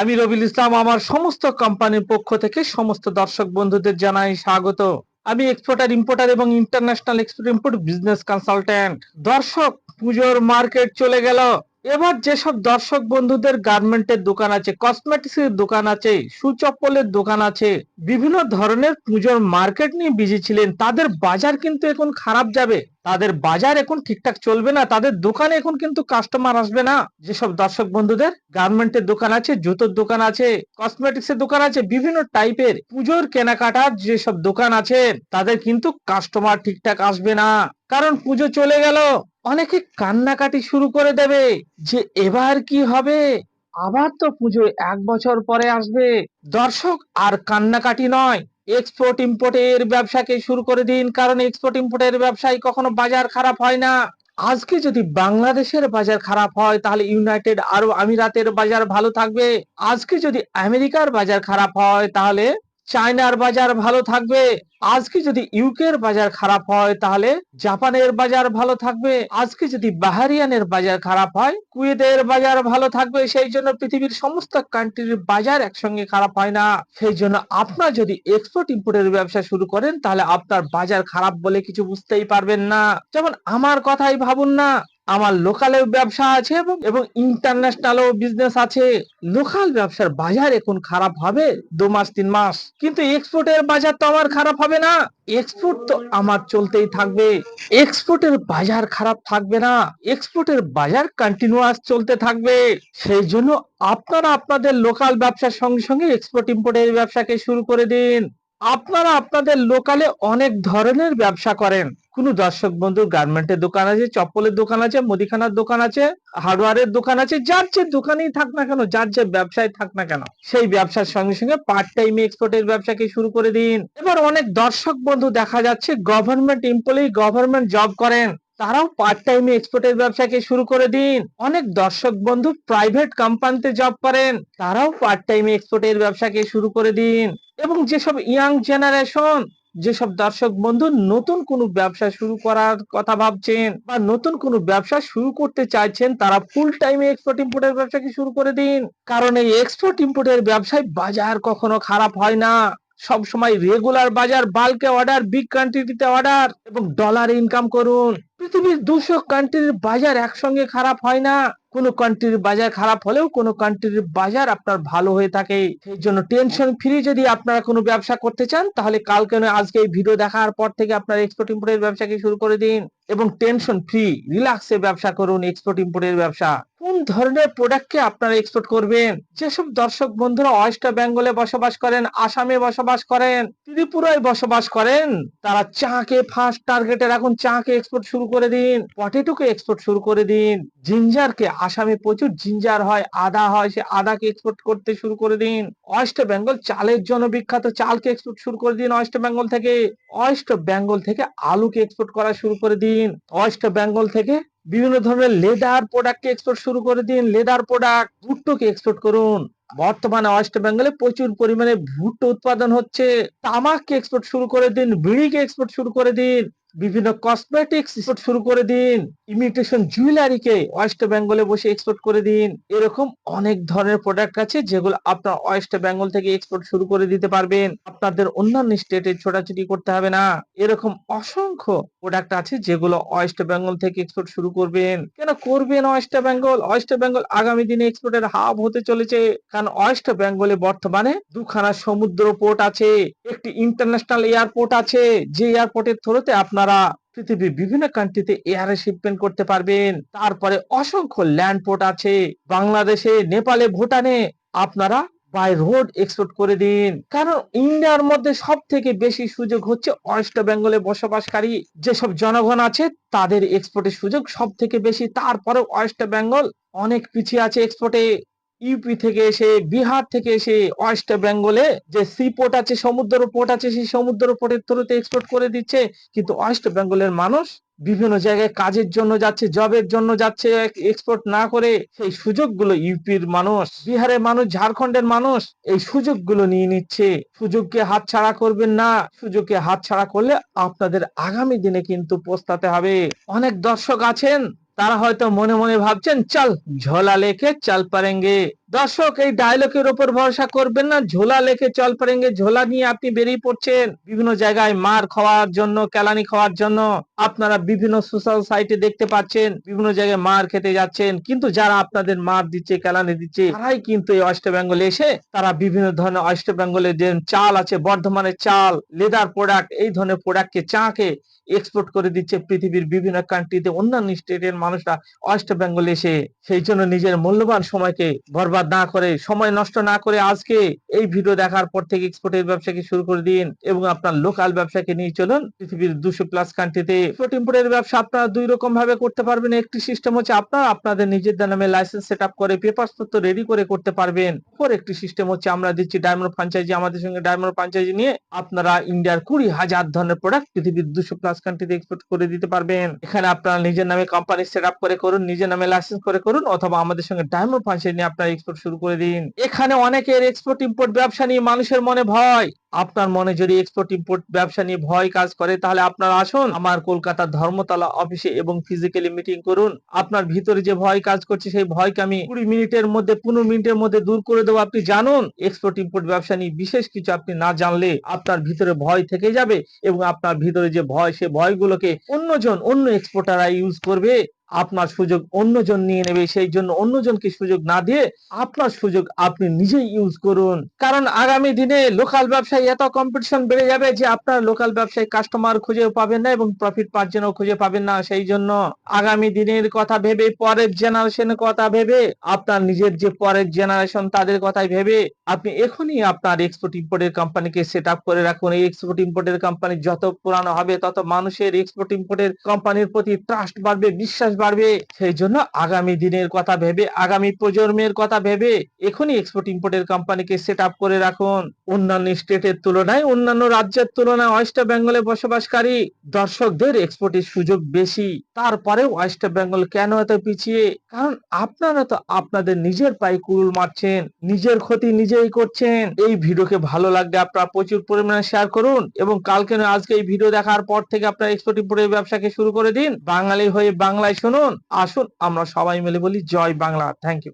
আমি রবিল ইসলাম, আমার সমস্ত কোম্পানির পক্ষ থেকে সমস্ত দর্শক বন্ধুদের জানাই স্বাগত। আমি এক্সপোর্টার ইম্পোর্টার এবং international export import business consultant দর্শক, পুজোর মার্কেট চলে গেল। এবার যেসব দর্শক বন্ধুদের গার্মেন্টের দোকান আছে কসমেটিক্স এর দোকান আছে, সুচপ্পলের দোকান আছে, বিভিন্ন ধরনের পুজোর মার্কেট নিয়ে বিজি ছিলেন, তাদের বাজার কিন্তু এখন খারাপ যাবে। তাদের বাজার এখন ঠিকঠাক চলবে না, তাদের দোকানে এখন কিন্তু কাস্টমার আসবে না। যেসব দর্শক বন্ধুদের গার্মেন্টের দোকান আছে, জুতোর দোকান আছে কসমেটিক্স এর দোকান আছে, বিভিন্ন টাইপের পুজোর কেনাকাটার যেসব দোকান আছে, তাদের কিন্তু কাস্টমার ঠিকঠাক আসবে না। কারণ পুজো চলে গেল অনেকে কান্নাকাটি শুরু করে দেবে যে এবার কি হবে? আবার তো পুজো এক বছর পরে আসবে। দর্শক, আর কান্নাকাটি নয়। এক্সপোর্ট ইম্পোর্টের ব্যবসাকে শুরু করে দিন, কারণ এক্সপোর্ট ইম্পোর্টের ব্যবসায় কখনো বাজার খারাপ হয় না। আজকে যদি বাংলাদেশের বাজার খারাপ হয়, তাহলে ইউনাইটেড আরব আমিরাতের বাজার ভালো থাকবে। আজকে যদি আমেরিকার বাজার খারাপ হয়, তাহলে চায়নার বাজার ভালো থাকবে। আজকে যদি ইউকের বাজার খারাপ হয়, তাহলে জাপানের বাজার ভালো থাকবে। আজকে যদি বাহারিয়ানের বাজার খারাপ হয়, কুয়েতের বাজার ভালো থাকবে। সেই জন্য পৃথিবীর সমস্ত কান্ট্রির বাজার একসঙ্গে খারাপ হয় না। সেই জন্য আপনার যদি এক্সপোর্ট ইম্পোর্টের ব্যবসা শুরু করেন, তাহলে আপনার বাজার খারাপ বলে কিছু বুঝতেই পারবেন না। যেমন আমার কথাই ভাবুন না আমার লোকালেও ব্যবসা আছে এবং এবং ইন্টারন্যাশনালও বিজনেস আছে। লোকাল ব্যবসার বাজার এখন খারাপ হবে? দু মাস, তিন মাস। কিন্তু এক্সপোর্টের বাজার তো আমার খারাপ হবে না। এক্সপোর্ট তো আমার চলতেই থাকবে। এক্সপোর্টের বাজার খারাপ থাকবে না। এক্সপোর্টের বাজার কন্টিনিউয়াস চলতে থাকবে। সেই জন্য আপনারা আপনাদের লোকাল ব্যবসার সঙ্গে সঙ্গে এক্সপোর্ট ইম্পোর্টের ব্যবসাকে শুরু করে দিন। আপনারা আপনাদের লোকালে অনেক ধরনের ব্যবসা করেন। কোন দর্শক বন্ধুর গার্মেন্টের দোকান আছে, চপ্পলের দোকান আছে, মুদিখানার দোকান আছে হার্ডওয়ারের দোকান আছে, যার যে দোকানেই থাক না কেন, যার যে ব্যবসায় থাক না কেন, সেই ব্যবসার সঙ্গে সঙ্গে পার্ট টাইম এক্সপোর্টের ব্যবসাকে শুরু করে দিন। এবার অনেক দর্শক বন্ধু দেখা যাচ্ছে গভর্নমেন্ট এমপ্লয়ি গভর্নমেন্ট জব করেন, তারাও পার্ট টাইমে এক্সপোর্টের ব্যবসাকে শুরু করে দিন। অনেক দর্শক বন্ধু প্রাইভেট কোম্পানিতে জব করেন, তারাও পার্ট টাইমে এক্সপোর্টের ব্যবসাকে শুরু করে দিন। এবং যেসব ইয়াং জেনারেশন যেসব দর্শক বন্ধু নতুন কোনো ব্যবসা শুরু করার কথা ভাবছেন বা নতুন কোনো ব্যবসা শুরু করতে চাইছেন, তারা ফুল টাইমে এক্সপোর্ট ইম্পোর্টের ব্যবসাকে শুরু করে দিন? কারণ এই এক্সপোর্ট ইম্পোর্টের ব্যবসায় বাজার কখনো খারাপ হয় না। সব সময় রেগুলার বাজার বাল্কে অর্ডার বিগ কোয়ান্টিটিতে অর্ডার এবং ডলার ইনকাম করুন। পৃথিবীর দুশো কান্ট্রির বাজার একসঙ্গে খারাপ হয় না। কোনো কান্ট্রির বাজার খারাপ হলেও কোনো কান্ট্রির বাজার আপনার ভালো হয়ে থাকে। সেই জন্য টেনশন ফ্রি যদি আপনারা কোনো ব্যবসা করতে চান, তাহলে কালকে নয়, আজকে এই ভিডিও দেখার পর থেকে আপনার এক্সপোর্ট ইম্পোর্টের ব্যবসাকে শুরু করে দিন এবং টেনশন ফ্রি রিল্যাক্সে ব্যবসা করুন এক্সপোর্ট ইম্পোর্টের ব্যবসা। কোন ধরনের প্রোডাক্টকে আপনারা এক্সপোর্ট করবেন? যেসব দর্শক বন্ধুরা ওয়েস্ট বেঙ্গলে বসবাস করেন আসামে বসবাস করেন, ত্রিপুরায় বসবাস করেন, তারা চাকে ফার্স্ট টার্গেটে রাখুন চাকে এক্সপোর্ট শুরু করে দিন পটেটোকে এক্সপোর্ট শুরু করে দিন জিঞ্জারকে আসামে প্রচুর জিঞ্জার হয়, আদা হয়, সে আদাকে এক্সপোর্ট করতে শুরু করে দিন। ওয়েস্ট বেঙ্গল চালের জন্য বিখ্যাত চালকে এক্সপোর্ট শুরু করে দিন ওয়েস্ট বেঙ্গল থেকে। ওয়েস্ট বেঙ্গল থেকে আলুকে এক্সপোর্ট করা শুরু করে দিন। ওয়েস্ট বেঙ্গল থেকে বিভিন্ন ধরনের লেদার প্রোডাক্টকে এক্সপোর্ট শুরু করে দিন। লেদার প্রোডাক্ট ভুট্টোকে এক্সপোর্ট করুন। বর্তমানে ওয়েস্ট বেঙ্গলে প্রচুর পরিমাণে ভুট্টো উৎপাদন হচ্ছে। তামাককে এক্সপোর্ট শুরু করে দিন, বিড়িকে এক্সপোর্ট শুরু করে দিন। বিভিন্ন কসমেটিক্স এক্সপোর্ট শুরু করে দিন। ইমিটেশন জুয়েলারিকে ওয়েস্ট বেঙ্গলে বসে এক্সপোর্ট করে দিন। এরকম অনেক ধরনের প্রোডাক্ট আছে যেগুলো আপনার ওয়েস্ট বেঙ্গল থেকে এক্সপোর্ট শুরু করে দিতে পারবেন। আপনাদের অন্যান্য স্টেটে ছোটাছুটি করতে হবে না। এরকম অসংখ্য প্রোডাক্ট আছে যেগুলো ওয়েস্ট বেঙ্গল থেকে এক্সপোর্ট শুরু করবেন। কেন করবেন ওয়েস্ট বেঙ্গল ওয়েস্ট বেঙ্গল আগামী দিনে এক্সপোর্টের হাব হতে চলেছে। কারণ ওয়েস্ট বেঙ্গলে বর্তমানে দুখানা সমুদ্র পোর্ট আছে, একটি ইন্টারন্যাশনাল এয়ারপোর্ট আছে। যে এয়ারপোর্টের থ্রুতে আপনারা পৃথিবীর বিভিন্ন কান্ট্রিতে এয়ারে শিপমেন্ট করতে পারবেন। তারপরে অসংখ্য ল্যান্ড পোর্ট আছে। বাংলাদেশে, নেপালে, ভুটানে আপনারা বাই রোড এক্সপোর্ট করে দিন। কারণ ইন্ডিয়ার মধ্যে সব থেকে বেশি সুযোগ হচ্ছে ওয়েস্ট বেঙ্গলে বসবাসকারী যেসব জনগণ আছে, তাদের এক্সপোর্টের সুযোগ সব থেকে বেশি। তারপরে ওয়েস্ট বেঙ্গল অনেক পিছিয়ে আছে এক্সপোর্টে ইউপি থেকে এসে, বিহার থেকে এসে ওয়েস্ট বেঙ্গলে যে সি পোর্ট আছে, সমুদ্র পোর্ট আছে, সেই সমুদ্র পোর্টের থ্রুতে এক্সপোর্ট করে দিচ্ছে। কিন্তু ওয়েস্ট বেঙ্গলের মানুষ বিভিন্ন জায়গায় কাজের জন্য যাচ্ছে জবের জন্য যাচ্ছে এক্সপোর্ট না করে সেই সুযোগগুলো ইউপির মানুষ, বিহারের মানুষ, ঝাড়খণ্ডের মানুষ এই সুযোগগুলো নিয়ে নিচ্ছে। সুযোগকে হাতছাড়া করবেন না, সুযোগকে হাতছাড়া করলে আপনাদের আগামী দিনে কিন্তু পস্তাতে হবে। অনেক দর্শক আছেন তারা হয়তো মনে মনে ভাবছেন চল ঝোলা লেখে চাল পারেঙ্গে। দর্শক, এই ডায়লগের উপর ভরসা করবেন না। ঝোলা লেখে চল পারেঙ্গে ঝোলা নিয়ে আপনি বেরিয়ে পড়ছেন। বিভিন্ন জায়গায় মার খাওয়ার জন্য, কেলানি খাওয়ার জন্য আপনারা বিভিন্ন সোশ্যাল সাইটে দেখতে পাচ্ছেন, বিভিন্ন জায়গায় মার খেতে যাচ্ছেন। কিন্তু যারা আপনাদের মার দিচ্ছে, কেলানি দিচ্ছে, তারাই কিন্তু এই ওয়েস্ট এসে তারা বিভিন্ন ধরনের ওয়েস্ট বেঙ্গলের যে চাল আছে, বর্ধমানের চাল লেদার প্রোডাক্ট এই ধরনের প্রোডাক্টকে চাকে এক্সপোর্ট করে দিচ্ছে পৃথিবীর বিভিন্ন কান্ট্রিতে অন্যান্য স্টেটের মানুষরা ওয়েস্ট বেঙ্গল এসে সেই জন্য নিজের মূল্যবান সময়কে বরবাদ না করে, সময় নষ্ট না করে আজকে এই ভিডিও দেখার পর থেকে এক্সপোর্টের ব্যবসাকে শুরু করে দিন এবং আপনার লোকাল ব্যবসাকে নিয়ে চলুন। পৃথিবীর দুশো প্লাস কান্ট্রিতে এক্সপোর্ট ইম্পোর্টের ব্যবসা আপনারা দুই রকম ভাবে করতে পারবেন। একটি সিস্টেম হচ্ছে আপনারা, আপনাদের নিজেদের নামে লাইসেন্স সেট করে পেপার পত্র রেডি করে করতে পারবেন। অপর একটি সিস্টেম হচ্ছে আমরা দিচ্ছি ডায়মন্ড ফ্রাঞ্চাইজি আমাদের সঙ্গে ডায়মন্ড ফ্রাঞ্চাইজি নিয়ে আপনারা ইন্ডিয়ার কুড়ি হাজার ধরনের প্রোডাক্ট পৃথিবীর দুশো প্লাস কান্ট্রিতে এক্সপোর্ট করে দিতে পারবেন। এখানে আপনারা নিজের নামে কোম্পানি সেট করে করুন, নিজের নামে লাইসেন্স করে করুন অথবা আমাদের সঙ্গে ডায়মন্ড ফ্রাঞ্চাইজি নিয়ে আপনারা এক্সপোর্ট শুরু করে দিন। এখানে অনেকের এক্সপোর্ট ইম্পোর্ট ব্যবসা নিয়ে মানুষের মনে ভয়। আপনার মনে যদি এক্সপোর্ট ইম্পোর্ট ব্যবসা নিয়ে ভয় কাজ করে, তাহলে আপনার আসুন আমার কলকাতার ধর্মতলা অফিসে এবং ফিজিক্যালি মিটিং করুন। আপনার ভিতরে যে ভয় কাজ করছে, সেই ভয়কে আমি কুড়ি মিনিটের মধ্যে, পনেরো মিনিটের মধ্যে দূর করে দেবো। আপনি জানুন এক্সপোর্ট ইম্পোর্ট ব্যবসা নিয়ে বিশেষ কিছু আপনি না জানলে আপনার ভিতরে ভয় থেকে যাবে এবং আপনার ভিতরে যে ভয়, সে ভয়গুলোকে অন্যজন, অন্য এক্সপোর্টাররা ইউজ করবে। আপনার সুযোগ অন্যজন নিয়ে নেবে, সেই জন্য অন্যজনকে সুযোগ না দিয়ে আপনার সুযোগ আপনি নিজেই ইউজ করুন। কারণ আগামী দিনে লোকাল ব্যবসায় এত কম্পিটিশন বেড়ে যাবে যে আপনার লোকাল ব্যবসায় কাস্টমার খুঁজেও পাবেন না এবং প্রফিট মার্জিনও খুঁজে পাবেন না। সেই জন্য আগামী দিনের কথা ভেবে, পরের জেনারেশনের কথা ভেবে, আপনার নিজের যে পরের জেনারেশন তাদের কথাই ভেবে, আপনি এখনই আপনার এক্সপোর্ট ইম্পোর্টের কোম্পানিকে সেট আপ করে রাখুন। এই এক্সপোর্ট ইম্পোর্টের কোম্পানি যত পুরানো হবে, তত মানুষের এক্সপোর্ট ইম্পোর্টের কোম্পানির প্রতি ট্রাস্ট বাড়বে, বিশ্বাস বাড়বে, সেই জন্য আগামী দিনের কথা ভেবে, আগামী প্রজন্মের কথা ভেবে এখনই এক্সপোর্ট ইম্পোর্টের কোম্পানিকে সেট আপ করে রাখুন। অন্যান্য স্টেটের তুলনায়, অন্যান্য রাজ্যের তুলনায় ওয়েস্ট বেঙ্গলে বসবাসকারী দর্শকদের এক্সপোর্টের সুযোগ বেশি। তারপরে ওয়েস্ট বেঙ্গল কেন এত পিছিয়ে? কারণ আপনারা তো আপনাদের নিজের পায়ে কুড়ুল মারছেন, নিজের ক্ষতি নিজেই করছেন। এই ভিডিওকে ভালো লাগলে আপনারা প্রচুর পরিমাণে শেয়ার করুন এবং কালকে আজকে এই ভিডিও দেখার পর থেকে আপনারা এক্সপোর্ট ইম্পোর্টের ব্যবসাকে শুরু করে দিন। বাঙালি হয়ে বাংলায় শুনুন আসুন আমরা সবাই মিলে বলি জয় বাংলা। Thank you